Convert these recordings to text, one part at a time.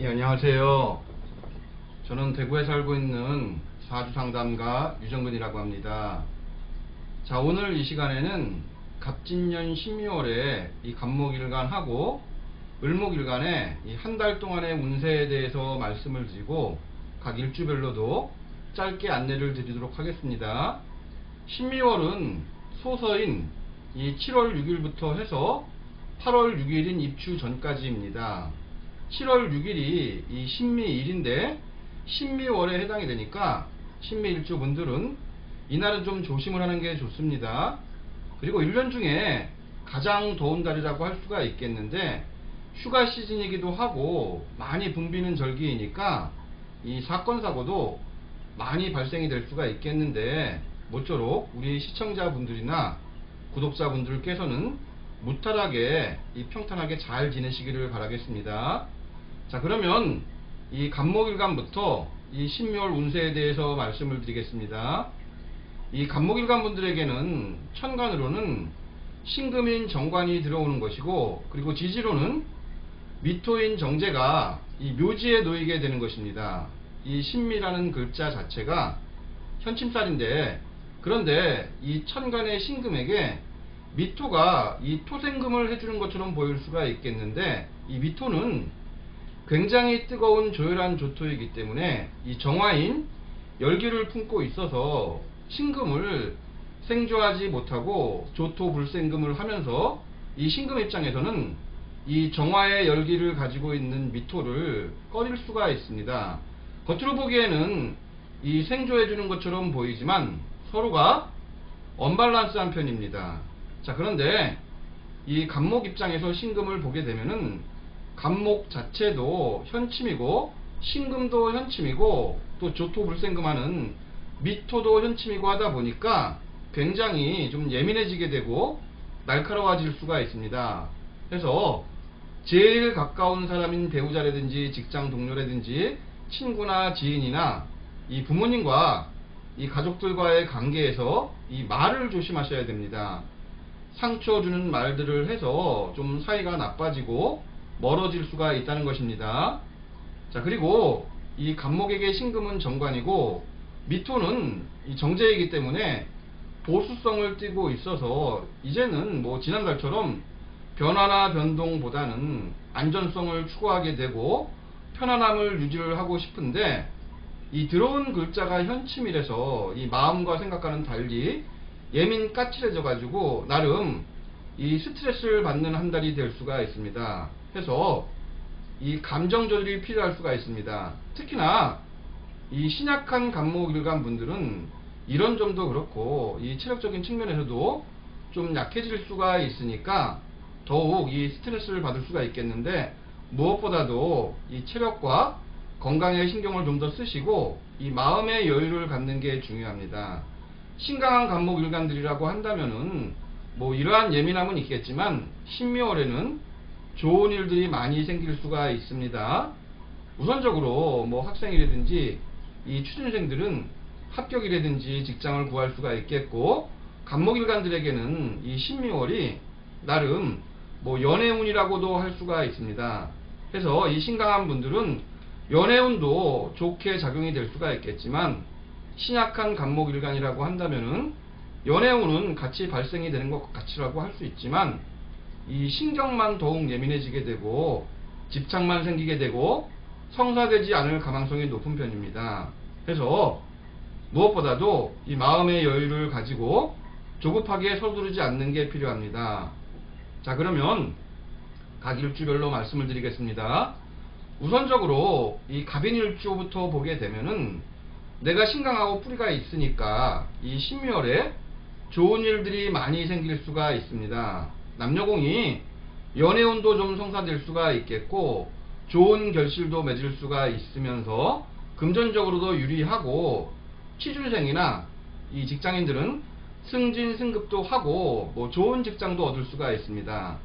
예, 안녕하세요. 저는 대구에 살고 있는 사주 상담가 유정근이라고 합니다. 자, 오늘 이 시간에는 갑진년 12월에 이 간목일간하고 을목일간의 이한달 동안의 운세에 대해서 말씀을 드리고 각 일주별로도 짧게 안내를 드리도록 하겠습니다. 12월은 소서인 이 7월 6일부터 해서 8월 6일인 입추 전까지입니다. 7월 6일이 이 신미일인데 신미월에 해당이 되니까 신미일주 분들은 이날은 좀 조심을 하는 게 좋습니다. 그리고 1년 중에 가장 더운 달이라고 할 수가 있겠는데 휴가 시즌이기도 하고 많이 붐비는 절기이니까 이 사건 사고도 많이 발생이 될 수가 있겠는데 모쪼록 우리 시청자분들이나 구독자분들께서는 무탈하게 이 평탄하게 잘 지내시기를 바라겠습니다. 자 그러면 이 간목일간부터 이 신묘월 운세에 대해서 말씀을 드리겠습니다. 이 간목일간 분들에게는 천간으로는 신금인 정관이 들어오는 것이고 그리고 지지로는 미토인 정제가 이 묘지에 놓이게 되는 것입니다. 이 신미라는 글자 자체가 현침살인데 그런데 이 천간의 신금에게 미토가 이 토생금을 해주는 것처럼 보일 수가 있겠는데 이 미토는 굉장히 뜨거운 조열한 조토이기 때문에 이 정화인 열기를 품고 있어서 신금을 생조하지 못하고 조토 불생금을 하면서 이 신금 입장에서는 이 정화의 열기를 가지고 있는 미토를 꺼릴 수가 있습니다. 겉으로 보기에는 이 생조해주는 것처럼 보이지만 서로가 언밸런스한 편입니다. 자 그런데 이 간목 입장에서 신금을 보게 되면은 간목 자체도 현침이고 신금도 현침이고 또 조토불생금하는 미토도 현침이고 하다 보니까 굉장히 좀 예민해지게 되고 날카로워질 수가 있습니다. 그래서 제일 가까운 사람인 배우자라든지 직장 동료라든지 친구나 지인이나 이 부모님과 이 가족들과의 관계에서 이 말을 조심하셔야 됩니다. 상처 주는 말들을 해서 좀 사이가 나빠지고 멀어질 수가 있다는 것입니다. 자, 그리고 이 간목에게 신금은 정관이고 미토는 이 정제이기 때문에 보수성을 띠고 있어서 이제는 뭐 지난달처럼 변화나 변동보다는 안전성을 추구하게 되고 편안함을 유지를 하고 싶은데 이 들어온 글자가 현침이라서 이 마음과 생각과는 달리 예민 까칠해져 가지고 나름 이 스트레스를 받는 한 달이 될 수가 있습니다. 해서 이 감정 조절이 필요할 수가 있습니다. 특히나 이 신약한 간목일간 분들은 이런 점도 그렇고 이 체력적인 측면에서도 좀 약해질 수가 있으니까 더욱 이 스트레스를 받을 수가 있겠는데 무엇보다도 이 체력과 건강에 신경을 좀 더 쓰시고 이 마음의 여유를 갖는 게 중요합니다. 신강한 간목 일간들이라고 한다면은 뭐 이러한 예민함은 있겠지만 신묘월에는 좋은 일들이 많이 생길 수가 있습니다. 우선적으로 뭐 학생이라든지 이 취준생들은 합격이라든지 직장을 구할 수가 있겠고 간목일간들에게는 이 신미월이 나름 뭐 연애운이라고도 할 수가 있습니다. 그래서 이 신강한 분들은 연애운도 좋게 작용이 될 수가 있겠지만 신약한 간목일간이라고 한다면은 연애운은 같이 발생이 되는 것 같이라고 할 수 있지만 이 신경만 더욱 예민해지게 되고 집착만 생기게 되고 성사되지 않을 가망성이 높은 편입니다. 그래서 무엇보다도 이 마음의 여유를 가지고 조급하게 서두르지 않는 게 필요합니다. 자 그러면 각 일주별로 말씀을 드리겠습니다. 우선적으로 이 갑인일주부터 보게 되면은 내가 신강하고 뿌리가 있으니까 이 신묘월에 좋은 일들이 많이 생길 수가 있습니다. 남녀공이 연애운도 좀 성사될 수가 있겠고 좋은 결실도 맺을 수가 있으면서 금전적으로도 유리하고 취준생이나 이 직장인들은 승진 승급도 하고 뭐 좋은 직장도 얻을 수가 있습니다.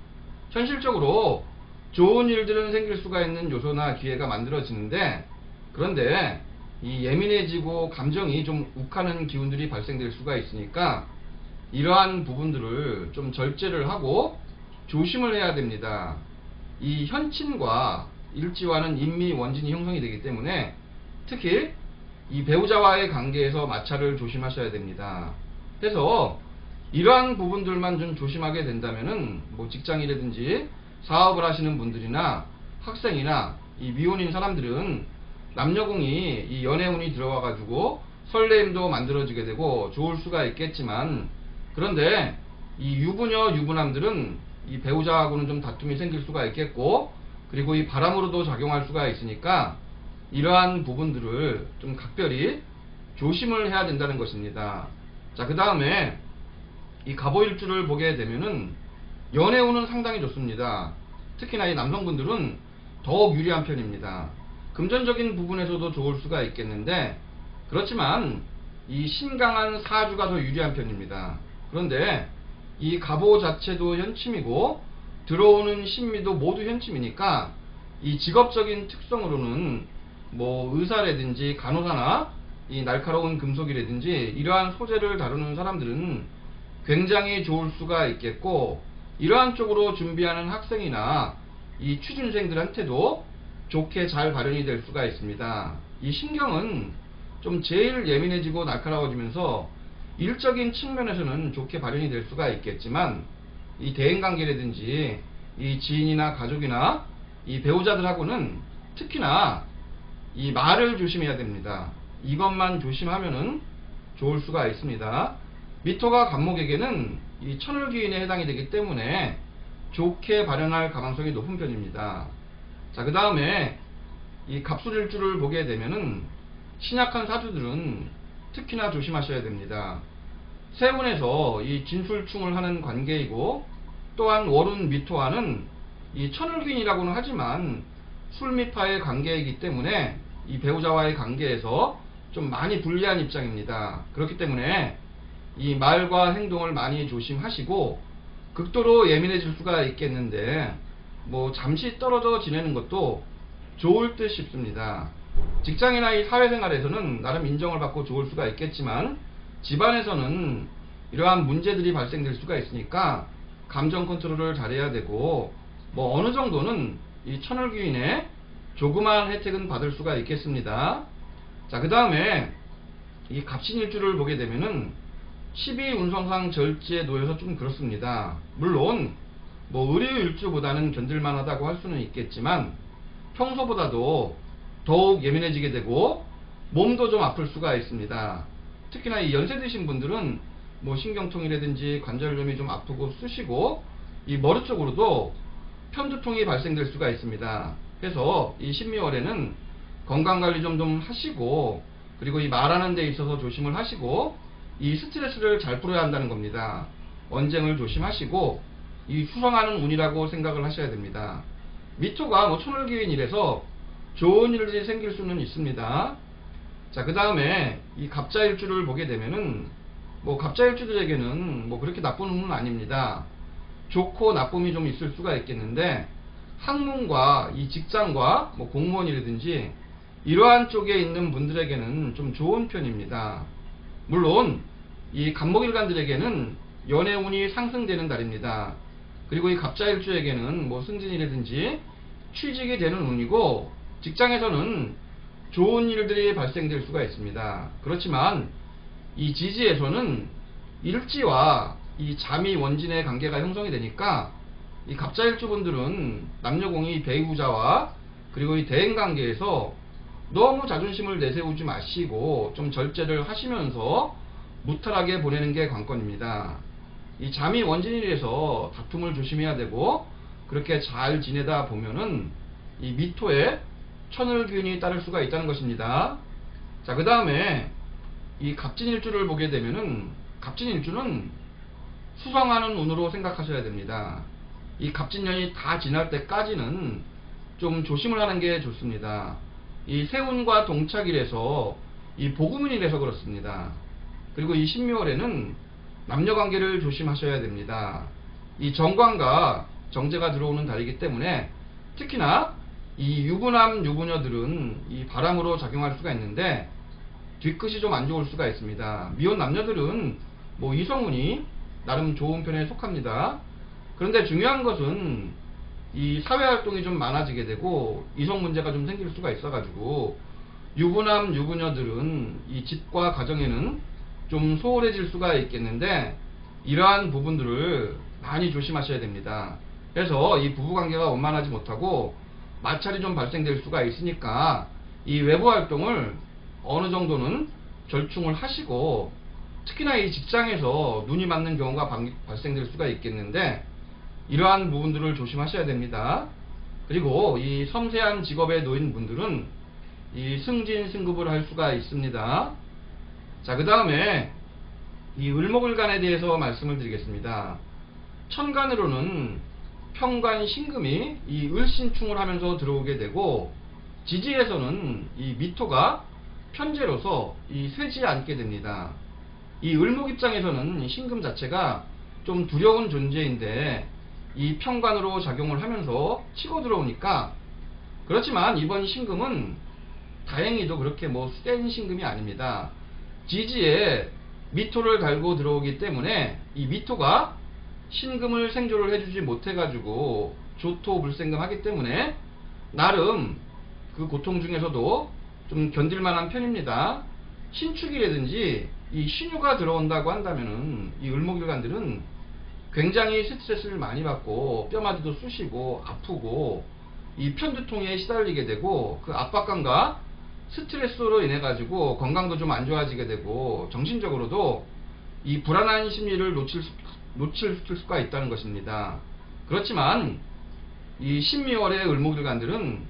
현실적으로 좋은 일들은 생길 수가 있는 요소나 기회가 만들어지는데 그런데 이 예민해지고 감정이 좀 욱하는 기운들이 발생될 수가 있으니까 이러한 부분들을 좀 절제를 하고 조심을 해야 됩니다. 이 현친과 일지와는 인미 원진이 형성이 되기 때문에 특히 이 배우자와의 관계에서 마찰을 조심하셔야 됩니다. 그래서 이러한 부분들만 좀 조심하게 된다면은 뭐 직장이라든지 사업을 하시는 분들이나 학생이나 이 미혼인 사람들은 남녀공이 이 연애운이 들어와 가지고 설레임도 만들어지게 되고 좋을 수가 있겠지만 그런데 이 유부녀 유부남들은 이 배우자하고는 좀 다툼이 생길 수가 있겠고 그리고 이 바람으로도 작용할 수가 있으니까 이러한 부분들을 좀 각별히 조심을 해야 된다는 것입니다. 자, 그 다음에 이 갑오일주를 보게 되면은 연애운은 상당히 좋습니다. 특히나 이 남성분들은 더욱 유리한 편입니다. 금전적인 부분에서도 좋을 수가 있겠는데 그렇지만 이 신강한 사주가 더 유리한 편입니다. 그런데 이 갑오 자체도 현침이고 들어오는 신미도 모두 현침이니까 이 직업적인 특성으로는 뭐 의사라든지 간호사나 이 날카로운 금속이라든지 이러한 소재를 다루는 사람들은 굉장히 좋을 수가 있겠고 이러한 쪽으로 준비하는 학생이나 이 취준생들한테도 좋게 잘 발현이 될 수가 있습니다. 이 신경은 좀 제일 예민해지고 날카로워지면서 일적인 측면에서는 좋게 발현이 될 수가 있겠지만 이 대인관계라든지 이 지인이나 가족이나 이 배우자들하고는 특히나 이 말을 조심해야 됩니다. 이것만 조심하면은 좋을 수가 있습니다. 미토가 간목에게는 이 천을기인에 해당이 되기 때문에 좋게 발현할 가능성이 높은 편입니다. 자, 그 다음에 이 갑술일주를 보게 되면은 신약한 사주들은 특히나 조심하셔야 됩니다. 세운에서 이 진술충을 하는 관계이고 또한 월운 미토와는 이 천을균이라고는 하지만 술미파의 관계이기 때문에 이 배우자와의 관계에서 좀 많이 불리한 입장입니다. 그렇기 때문에 이 말과 행동을 많이 조심하시고 극도로 예민해질 수가 있겠는데 뭐 잠시 떨어져 지내는 것도 좋을 듯 싶습니다. 직장이나 이 사회생활에서는 나름 인정을 받고 좋을 수가 있겠지만 집안에서는 이러한 문제들이 발생될 수가 있으니까 감정 컨트롤을 잘해야 되고 뭐 어느 정도는 이 천을귀인의 조그마한 혜택은 받을 수가 있겠습니다. 자, 그 다음에 이 갑신일주를 보게 되면은 12 운성상 절지에 놓여서 좀 그렇습니다. 물론 뭐 의료일주보다는 견딜만하다고 할 수는 있겠지만 평소보다도 더욱 예민해지게 되고 몸도 좀 아플 수가 있습니다. 특히나 이 연세 드신 분들은 뭐 신경통이라든지 관절염이 좀 아프고 쑤시고 이 머리 쪽으로도 편두통이 발생될 수가 있습니다. 그래서 이 신미월에는 건강관리 좀 좀 하시고 그리고 이 말하는 데 있어서 조심을 하시고 이 스트레스를 잘 풀어야 한다는 겁니다. 언쟁을 조심하시고 이 수성하는 운이라고 생각을 하셔야 됩니다. 미토가 뭐 천을기인이라서 좋은 일들이 생길 수는 있습니다. 자, 그 다음에 이 갑자일주를 보게 되면은 뭐 갑자일주들에게는 뭐 그렇게 나쁜 운은 아닙니다. 좋고 나쁨이 좀 있을 수가 있겠는데 학문과 이 직장과 뭐 공무원이라든지 이러한 쪽에 있는 분들에게는 좀 좋은 편입니다. 물론 이 간목일간들에게는 연애운이 상승되는 달입니다. 그리고 이 갑자일주에게는 뭐 승진이라든지 취직이 되는 운이고 직장에서는 좋은 일들이 발생될 수가 있습니다. 그렇지만 이 지지에서는 일지와 이 잠이 원진의 관계가 형성이 되니까 이 갑자일주분들은 남녀공이 배우자와 그리고 이 대행 관계에서 너무 자존심을 내세우지 마시고 좀 절제를 하시면서 무탈하게 보내는 게 관건입니다. 이 잠이 원진이라서 다툼을 조심해야 되고 그렇게 잘 지내다 보면은 이 미토에 천을균이 따를 수가 있다는 것입니다. 자, 그 다음에 이 갑진일주를 보게 되면은 갑진일주는 수성하는 운으로 생각하셔야 됩니다. 이 갑진년이 다 지날 때까지는 좀 조심을 하는 게 좋습니다. 이 세운과 동착이라서 이 복음운이라서 그렇습니다. 그리고 이 신묘월에는 남녀 관계를 조심하셔야 됩니다. 이 정관과 정제가 들어오는 달이기 때문에 특히나 이 유부남 유부녀들은 이 바람으로 작용할 수가 있는데 뒤끝이 좀 안 좋을 수가 있습니다. 미혼 남녀들은 뭐 이성운이 나름 좋은 편에 속합니다. 그런데 중요한 것은 이 사회 활동이 좀 많아지게 되고 이성 문제가 좀 생길 수가 있어가지고 유부남 유부녀들은 이 집과 가정에는 좀 소홀해질 수가 있겠는데 이러한 부분들을 많이 조심하셔야 됩니다. 그래서 이 부부관계가 원만하지 못하고 마찰이 좀 발생될 수가 있으니까 이 외부 활동을 어느 정도는 절충을 하시고 특히나 이 직장에서 눈이 맞는 경우가 방- 발생될 수가 있겠는데 이러한 부분들을 조심하셔야 됩니다. 그리고 이 섬세한 직업에 놓인 분들은 이 승진 승급을 할 수가 있습니다. 자, 그 다음에 이 을목을간에 대해서 말씀을 드리겠습니다. 천간으로는 평관 신금이 이 을신충을 하면서 들어오게 되고 지지에서는 이 미토가 편제로서 이 세지 않게 됩니다. 이 을목 입장에서는 신금 자체가 좀 두려운 존재인데 이 평관으로 작용을 하면서 치고 들어오니까 그렇지만 이번 신금은 다행히도 그렇게 뭐 센 신금이 아닙니다. 지지에 미토를 달고 들어오기 때문에 이 미토가 신금을 생조를 해주지 못해가지고 조토 불생금 하기 때문에 나름 그 고통 중에서도 좀 견딜만한 편입니다. 신축이라든지 이 신유가 들어온다고 한다면은 이 을목일간들은 굉장히 스트레스를 많이 받고 뼈마디도 쑤시고 아프고 이 편두통에 시달리게 되고 그 압박감과 스트레스로 인해 가지고 건강도 좀 안 좋아지게 되고 정신적으로도 이 불안한 심리를 놓칠, 수, 놓칠 수가 있다는 것입니다. 그렇지만 이 신미월의 을목일간들은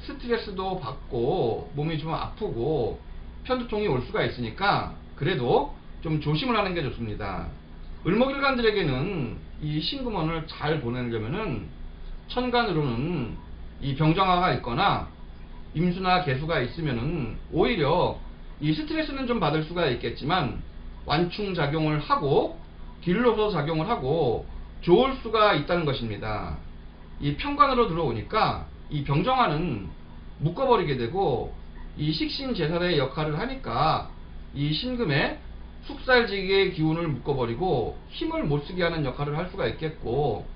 스트레스도 받고 몸이 좀 아프고 편두통이 올 수가 있으니까 그래도 좀 조심을 하는 게 좋습니다. 을목일간들에게는 이 신금원을 잘 보내려면은 천간으로는 이 병정화가 있거나 임수나 개수가 있으면은 오히려 이 스트레스는 좀 받을 수가 있겠지만 완충 작용을 하고 길로서 작용을 하고 좋을 수가 있다는 것입니다. 이 평관으로 들어오니까 이 병정화는 묶어버리게 되고 이 식신 제살의 역할을 하니까 이 신금의 숙살지기의 기운을 묶어버리고 힘을 못쓰게 하는 역할을 할 수가 있겠고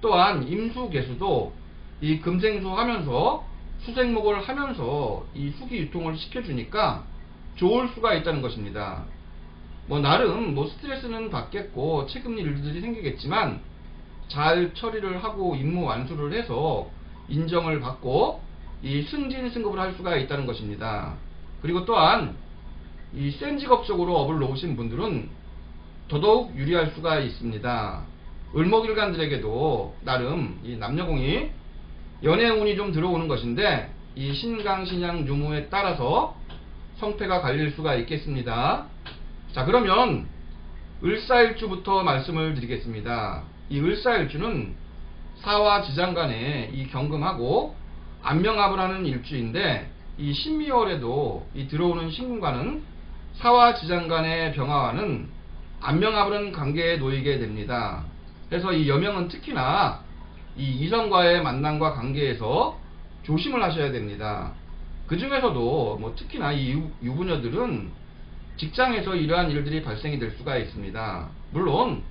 또한 임수개수도 이 금생수 하면서 수생목을 하면서 이 수기 유통을 시켜주니까 좋을 수가 있다는 것입니다. 뭐 나름 뭐 스트레스는 받겠고 책임 일들이 생기겠지만 잘 처리를 하고 임무 완수를 해서 인정을 받고 이 승진 승급을 할 수가 있다는 것입니다. 그리고 또한 이 센 직업 쪽으로 업을 놓으신 분들은 더더욱 유리할 수가 있습니다. 을목일간들에게도 나름 이 남녀공이 연애운이 좀 들어오는 것인데 이 신강 신양 유무에 따라서 성패가 갈릴 수가 있겠습니다. 자 그러면 을사일주부터 말씀을 드리겠습니다. 이 을사일주는 사와 지장 간에 이 경금하고 안명합을 하는 일주인데 이 신미월에도 이 들어오는 신금과는 사와 지장 간의 병화와는 안명합을 하는 관계에 놓이게 됩니다. 그래서 이 여명은 특히나 이 이성과의 만남과 관계에서 조심을 하셔야 됩니다. 그 중에서도 뭐 특히나 이 유- 유부녀들은 직장에서 이러한 일들이 발생이 될 수가 있습니다. 물론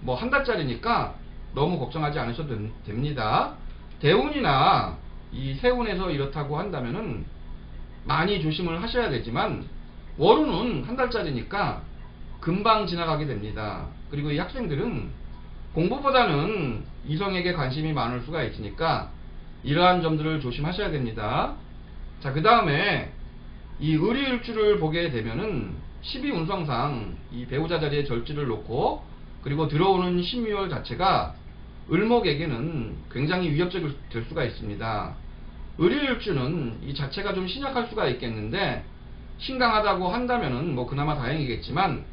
뭐 한 달짜리니까 너무 걱정하지 않으셔도 된- 됩니다. 대운이나 이 세운에서 이렇다고 한다면은 많이 조심을 하셔야 되지만 월운은 한 달짜리니까 금방 지나가게 됩니다. 그리고 이 학생들은 공부보다는 이성에게 관심이 많을 수가 있으니까 이러한 점들을 조심하셔야 됩니다. 자, 그 다음에 이 의리일주를 보게 되면은 12운성상 이 배우자 자리에 절지를 놓고 그리고 들어오는 신미월 자체가 을목에게는 굉장히 위협적일 될 수가 있습니다. 의리일주는 이 자체가 좀 신약할 수가 있겠는데 신강하다고 한다면은 뭐 그나마 다행이겠지만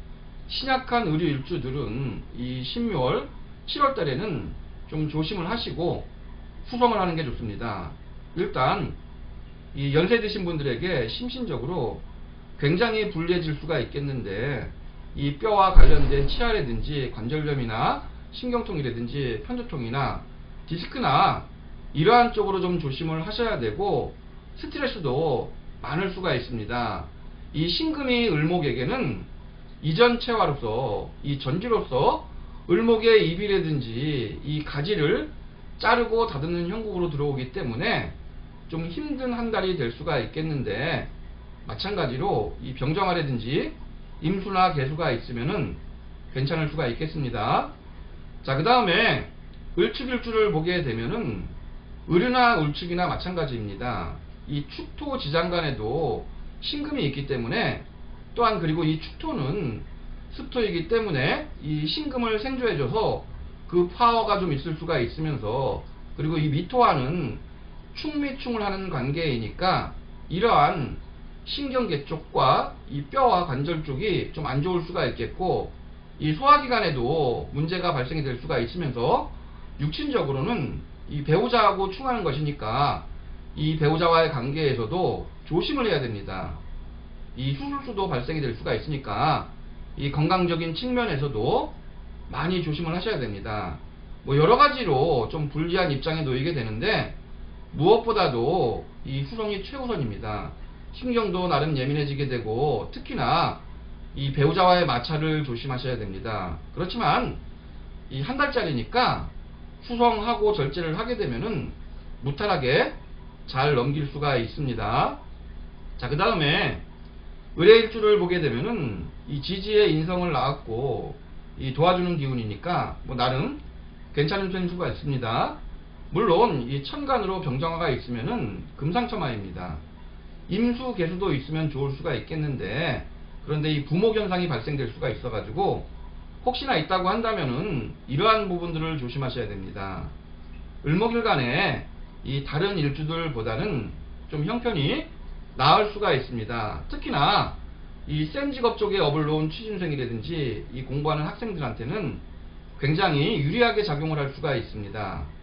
신약한 의리일주들은 이 신묘월 7월 달에는 좀 조심을 하시고 후성을 하는 게 좋습니다. 일단 이 연세 드신 분들에게 심신적으로 굉장히 불리해질 수가 있겠는데 이 뼈와 관련된 치아라든지 관절염이나 신경통이라든지 편두통이나 디스크나 이러한 쪽으로 좀 조심을 하셔야 되고 스트레스도 많을 수가 있습니다. 이 신금이 을목에게는 이전 체화로서 이 전지로서 을목의 입이라든지 이 가지를 자르고 다듬는 형국으로 들어오기 때문에 좀 힘든 한 달이 될 수가 있겠는데 마찬가지로 이 병정화라든지 임수나 개수가 있으면은 괜찮을 수가 있겠습니다. 자, 그 다음에 을축일주를 보게 되면은 을이나 을축이나 마찬가지입니다. 이 축토 지장간에도 신금이 있기 때문에 또한 그리고 이 축토는 습토이기 때문에 이 신금을 생조해줘서 그 파워가 좀 있을 수가 있으면서 그리고 이 미토와는 충미충을 하는 관계이니까 이러한 신경계 쪽과 이 뼈와 관절 쪽이 좀 안 좋을 수가 있겠고 이 소화기관에도 문제가 발생이 될 수가 있으면서 육신적으로는 이 배우자하고 충하는 것이니까 이 배우자와의 관계에서도 조심을 해야 됩니다. 이 수술수도 발생이 될 수가 있으니까 이 건강적인 측면에서도 많이 조심을 하셔야 됩니다. 뭐 여러 가지로 좀 불리한 입장에 놓이게 되는데 무엇보다도 이 후성이 최우선입니다. 신경도 나름 예민해지게 되고 특히나 이 배우자와의 마찰을 조심하셔야 됩니다. 그렇지만 이 한 달짜리니까 수성하고 절제를 하게 되면은 무탈하게 잘 넘길 수가 있습니다. 자, 그 다음에 의뢰일주를 보게 되면은 이 지지의 인성을 낳았고 이 도와주는 기운이니까 뭐 나름 괜찮은 편일 수가 있습니다. 물론 이 천간으로 병정화가 있으면은 금상첨화입니다. 임수 개수도 있으면 좋을 수가 있겠는데 그런데 이 부목 현상이 발생될 수가 있어 가지고 혹시나 있다고 한다면은 이러한 부분들을 조심하셔야 됩니다. 을목일간에 이 다른 일주들보다는 좀 형편이 나을 수가 있습니다. 특히나 이 센 직업 쪽에 업을 놓은 취준생이라든지 이 공부하는 학생들한테는 굉장히 유리하게 작용을 할 수가 있습니다.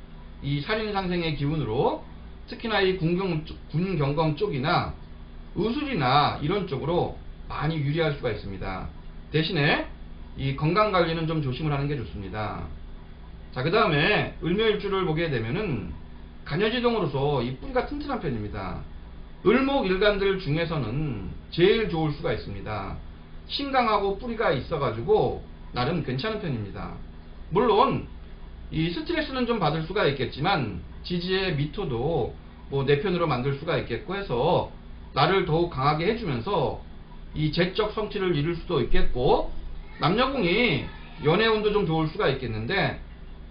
이 살인상생의 기운으로 특히나 이 군경, 군경검 쪽이나 의술이나 이런 쪽으로 많이 유리할 수가 있습니다. 대신에 이 건강관리는 좀 조심을 하는 게 좋습니다. 자, 그 다음에 을묘일주를 보게 되면은 간여지동으로서 이 뿌리가 튼튼한 편입니다. 을목 일간들 중에서는 제일 좋을 수가 있습니다. 신강하고 뿌리가 있어가지고 나름 괜찮은 편입니다. 물론 이 스트레스는 좀 받을 수가 있겠지만 지지의 미토도 뭐 내 편으로 만들 수가 있겠고 해서 나를 더욱 강하게 해주면서 이 재적 성취를 이룰 수도 있겠고 남녀공이 연애운도 좀 좋을 수가 있겠는데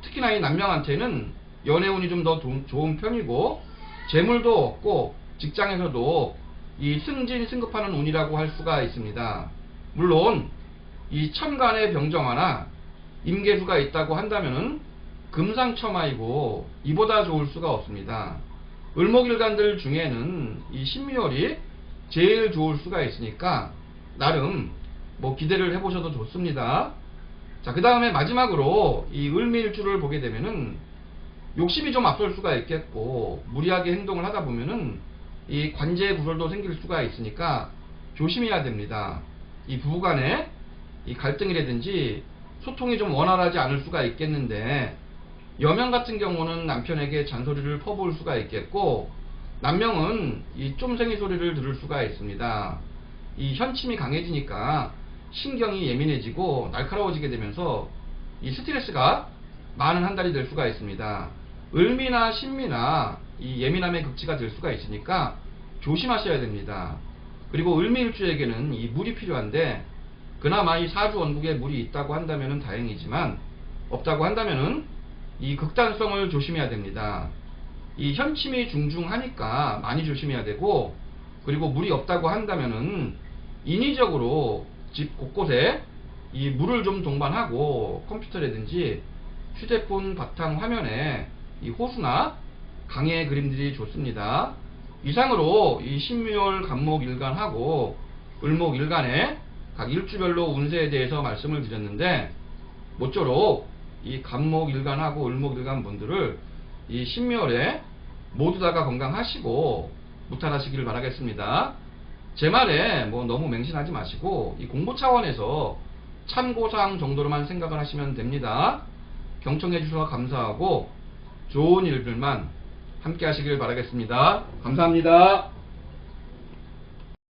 특히나 이 남녀한테는 연애운이 좀 더 좋은 편이고 재물도 없고 직장에서도 이 승진 승급하는 운이라고 할 수가 있습니다. 물론 이 천간의 병정화나 임계수가 있다고 한다면은 금상첨화이고 이보다 좋을 수가 없습니다. 을목일간들 중에는 이 신미월이 제일 좋을 수가 있으니까 나름 뭐 기대를 해보셔도 좋습니다. 자, 그 다음에 마지막으로 이 을미일주를 보게 되면은 욕심이 좀 앞설 수가 있겠고 무리하게 행동을 하다 보면은 이 관제 구설도 생길 수가 있으니까 조심해야 됩니다. 이 부부간에 이 갈등이라든지 소통이 좀 원활하지 않을 수가 있겠는데 여명 같은 경우는 남편에게 잔소리를 퍼부을 수가 있겠고 남명은 이 쫌생이 소리를 들을 수가 있습니다. 이 현침이 강해지니까 신경이 예민해지고 날카로워지게 되면서 이 스트레스가 많은 한 달이 될 수가 있습니다. 을미나 신미나 이 예민함의 극치가 될 수가 있으니까 조심하셔야 됩니다. 그리고 을미일주에게는 이 물이 필요한데 그나마 이 사주 원국에 물이 있다고 한다면 다행이지만 없다고 한다면은 이 극단성을 조심해야 됩니다. 이 현침이 중중하니까 많이 조심해야 되고 그리고 물이 없다고 한다면은 인위적으로 집 곳곳에 이 물을 좀 동반하고 컴퓨터라든지 휴대폰 바탕 화면에 이 호수나 강의 그림들이 좋습니다. 이상으로 이 신묘월 간목 일간하고 을목 일간의 각 일주별로 운세에 대해서 말씀을 드렸는데 모쪼록 이 간목 일간하고 을목 일간 분들을 이 신묘월에 모두 다가 건강하시고 무탈하시기를 바라겠습니다. 제 말에 뭐 너무 맹신하지 마시고 이 공부 차원에서 참고사항 정도로만 생각을 하시면 됩니다. 경청해 주셔서 감사하고 좋은 일들만 함께 하시길 바라겠습니다. 감사합니다.